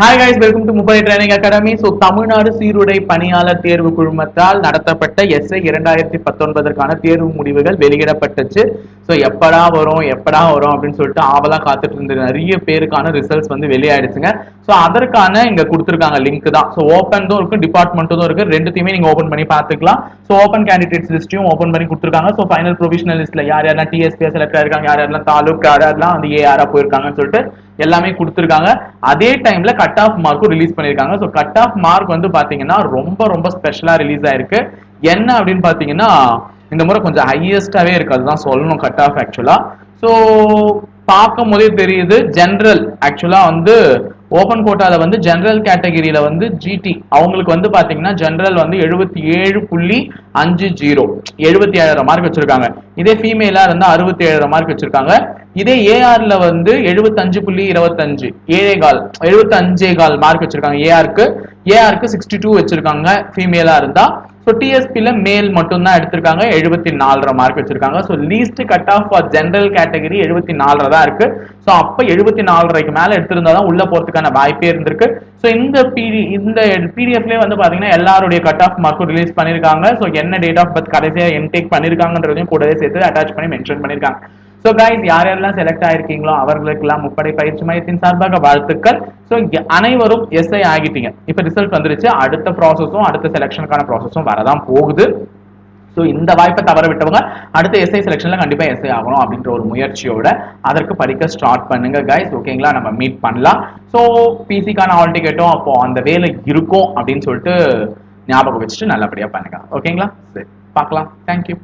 Hi guys welcome to முப்படை training academy so Tamil Nadu சீருடை பணியாளர் தேர்வு குழுமத்தால் நடத்தப்பட்ட எஸ்ஐ இரண்டாயிரத்தி பத்தொன்பதற்கான தேர்வு முடிவுகள் வெளியிடப்பட்டுச்சு. ஸோ எப்படா வரும் எப்படா வரும் அப்படின்னு சொல்லிட்டு ஆவலாக காத்துட்டு இருந்த நிறைய பேருக்கான ரிசல்ட்ஸ் வந்து வெளியாயிடுச்சுங்க. ஸோ அதற்கான இங்கே கொடுத்துருக்காங்க லிங்க் தான். ஸோ ஓப்பன் இருக்கும் டிபார்ட்மெண்ட்டும் இருக்கு. ரெண்டுத்தையுமே நீங்க ஓப்பன் பண்ணி பார்த்துக்கலாம். ஸோ ஓப்பன் கேண்டிடேட்ஸ் லிஸ்ட்டையும் ஓப்பன் பண்ணி கொடுத்துருக்காங்க. ஸோ ஃபைனல் ப்ரொவிஷனல் லிஸ்ட்ல யார் யாரெல்லாம் டிஎஸ்பிஎஸ் செலக்ட் ஆயிருக்காங்க யார் யாரெல்லாம் தாலுக் யார் யாரெல்லாம் வந்து ஏஆராக போயிருக்காங்கன்னு சொல்லிட்டு எல்லாமே கொடுத்துருக்காங்க. அதே டைம்ல கட் ஆஃப் மார்க்கும் ரிலீஸ் பண்ணிருக்காங்க ஸோ கட் ஆஃப் மார்க் வந்து பாத்தீங்கன்னா ரொம்ப ரொம்ப ஸ்பெஷலா ரிலீஸ் ஆயிருக்கு. என்ன அப்படின்னு பாத்தீங்கன்னா இந்த முறை கொஞ்சம் ஹையஸ்டாவே இருக்கு. அதுதான் சொல்லணும் கட் ஆஃப் ஆக்சுவலா ஸோ பார்க்கும் போதே தெரியுது ஜென்ரல் ஆக்சுவலா வந்து ஓபன் கோட்டால வந்து ஜென்ரல் கேட்டகரியில வந்து ஜிடி அவங்களுக்கு வந்து பாத்தீங்கன்னா ஜென்ரல் வந்து எழுபத்தி ஏழு புள்ளி அஞ்சு ஜீரோ. எழுபத்தி ஏழாயிரம் மார்க் வச்சிருக்காங்க. இதே ஃபீமேலா இருந்தா அறுபத்தி ஏழாயிரம் மார்க் வச்சிருக்காங்க. இதே ஏஆர்ல வந்து எழுபத்தஞ்சு புள்ளி இருபத்தஞ்சு. ஏழே கால் எழுபத்தஞ்சே கால் மார்க் வச்சிருக்காங்க ஏஆருக்கு ஏஆருக்கு சிக்ஸ்டி டூ வச்சிருக்காங்க ஃபீமேலா இருந்தா. ஸோ டிஎஸ்பியில் மேல் மட்டும்தான் எடுத்திருக்காங்க எழுபத்தி நாலரை மார்க் வச்சிருக்காங்க. So least cut off for general category எழுபத்தி நாலரை தான் இருக்கு. ஸோ அப்போ எழுபத்தி நாலரைக்கு மேலே எடுத்திருந்தா தான் உள்ள போறதுக்கான வாய்ப்பே இருந்திருக்கு. ஸோ இந்த பிடி இந்த பிடிஎஃப்லேயே வந்து பார்த்தீங்கன்னா எல்லாருடைய கட் ஆஃப் மார்க்கும் ரிலீஸ் பண்ணியிருக்காங்க ஸோ என்ன டேட் ஆஃப் பர்த் கடைசியாக என்டேக் பண்ணியிருக்காங்கன்றதையும் கூடவே சேர்த்து அட்டாச் பண்ணி மென்ஷன் பண்ணியிருக்காங்க ஸோ கைஸ் யார் யாரெல்லாம் செலக்ட் ஆயிருக்கீங்களோ அவர்களுக்கெல்லாம் முப்படை பயிற்சி மையத்தின் சார்பாக வாழ்த்துக்கள். ஸோ அனைவரும் எஸ்ஐ ஆகிட்டீங்க. இப்போ ரிசல்ட் வந்துருச்சு. அடுத்த ப்ராசஸும் அடுத்த செலெக்ஷனுக்கான ப்ராசஸும் வரதான் போகுது. ஸோ இந்த வாய்ப்பை தவற விட்டவங்க அடுத்த எஸ்ஐ செலெக்ஷன்ல கண்டிப்பா எஸ்ஐ ஆகணும் அப்படின்ற ஒரு முயற்சியோட அதற்கு படிக்க ஸ்டார்ட் பண்ணுங்க கைஸ் ஓகேங்களா நம்ம மீட் பண்ணலாம். ஸோ பிசிக்கான ஆல் டிக்கெட்டும் அப்போ அந்த வேலை இருக்கும் அப்படின்னு சொல்லிட்டு ஞாபகம் வச்சுட்டு நல்லபடியா பண்ணுங்க. ஓகேங்களா சரி பார்க்கலாம். தேங்க்யூ